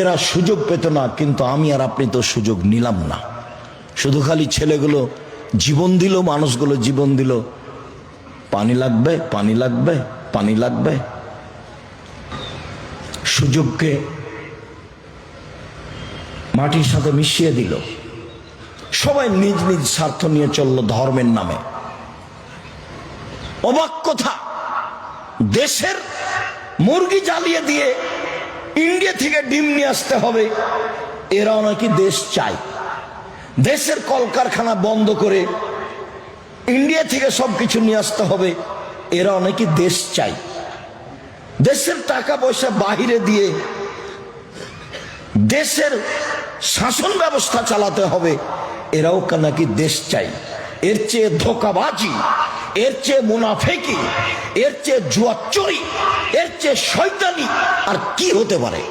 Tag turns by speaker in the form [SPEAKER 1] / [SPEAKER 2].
[SPEAKER 1] এরা সুযোগ পেত না, কিন্তু আমি আর আপনি তো সুযোগ নিলাম না। শুধু খালি ছেলেগুলো জীবন দিল, মানুষগুলো জীবন দিল। পানি লাগবে পানি লাগবে পানি লাগবে। সুযোগকে মাটির সাথে মিশিয়ে দিল। সবাই নিজ নিজ স্বার্থ নিয়ে চলল ধর্মের নামে। অবাক কথা, দেশের মুরগি জ্বালিয়ে দিয়ে ইন্ডিয়া থেকে ডিম নিয়ে আসতে হবে। এরাও নাকি দেশ চায়। দেশের কলকারখানা বন্ধ করে ইন্ডিয়া থেকে সবকিছু নিয়ে আসতে হবে। এরাও নাকি দেশ চাই দেশের টাকা পয়সা বাহিরে দিয়ে দেশের শাসন ব্যবস্থা চালাতে হবে। এরাও নাকি দেশ চাই এর চেয়ে ধোকাবাজি এর চেয়ে মুনাফেকি এর চেয়ে জুয়াচুরি এর চেয়ে শয়তানি আর কি হতে পারে?